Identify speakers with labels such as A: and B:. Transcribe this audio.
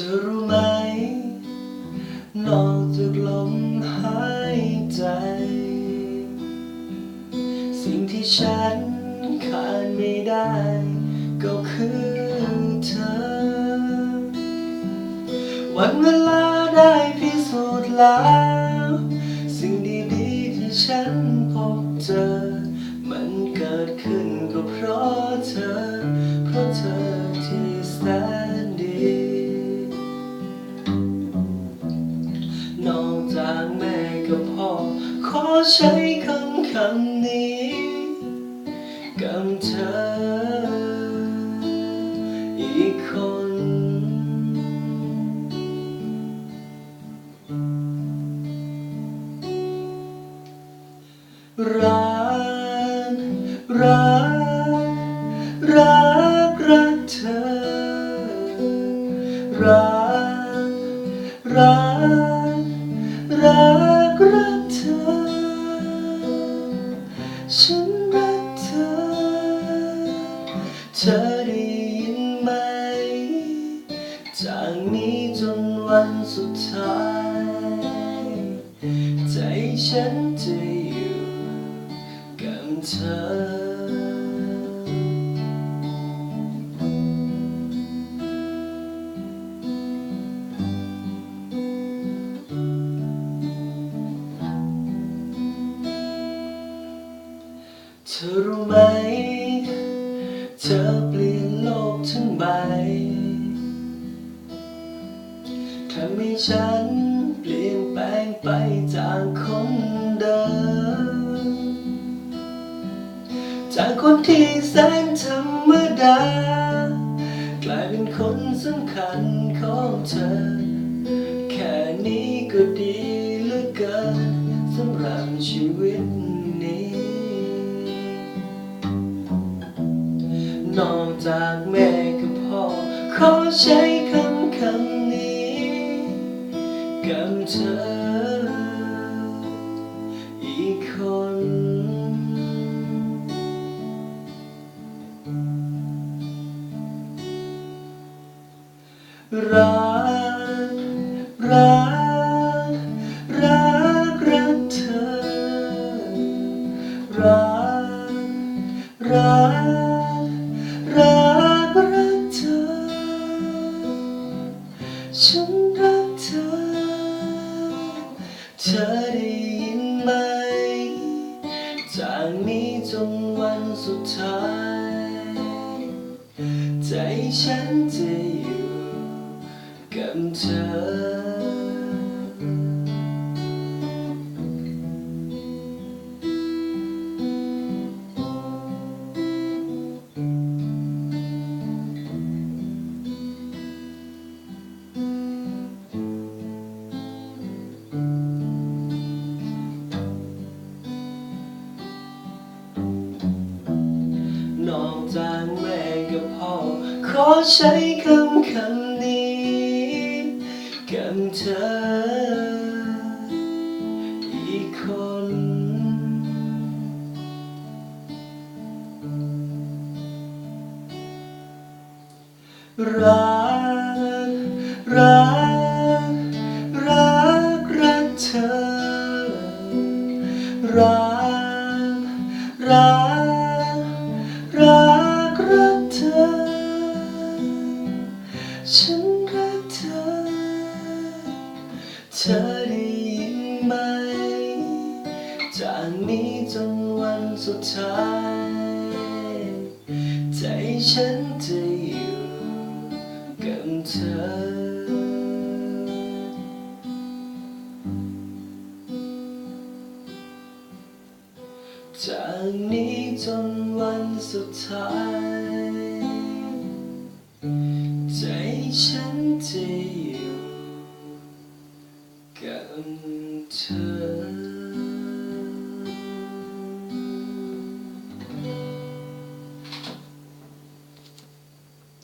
A: ธอรู้ไหม นอกจากลมหายใจ สิ่งที่ฉันขาดไม่ได้ ก็คือเธอ วันเวลาได้พิสูจน์แล้ว กับพ่อขอใช้คำคำนี้กับเธออีกคนรักรักรัก จากนี้จนวันสุดท้าย ใจฉันจะอยู่กับเธอเธอรู้ไหม เธอเปลี่ยนโลกทั้งใบ ฉันเปลี่ยนแปลงไปจากคนเดิม จากคนที่แสนธรรมดา กลายเป็นคนสำคัญของเธอ แค่นี้ก็ดีเหลือเกินสำหรับชีวิตนี้ นอกจากแม่กับพ่อขอใช้คำคำ เธออีกคน รัก รัก รัก รักเธอ รัก รัก เธอได้ยินไหม จากนี้จนวันสุดท้าย ใจฉันจะอยู่กับเธอ ขอใช้คำคำนี้กับเธออีกคน รัก จากนี้จนวันสุดท้าย ใจฉันจะอยู่กับเธอจากนี้จนวันสุดท้าย ใจฉันจะอยู่กับเธอ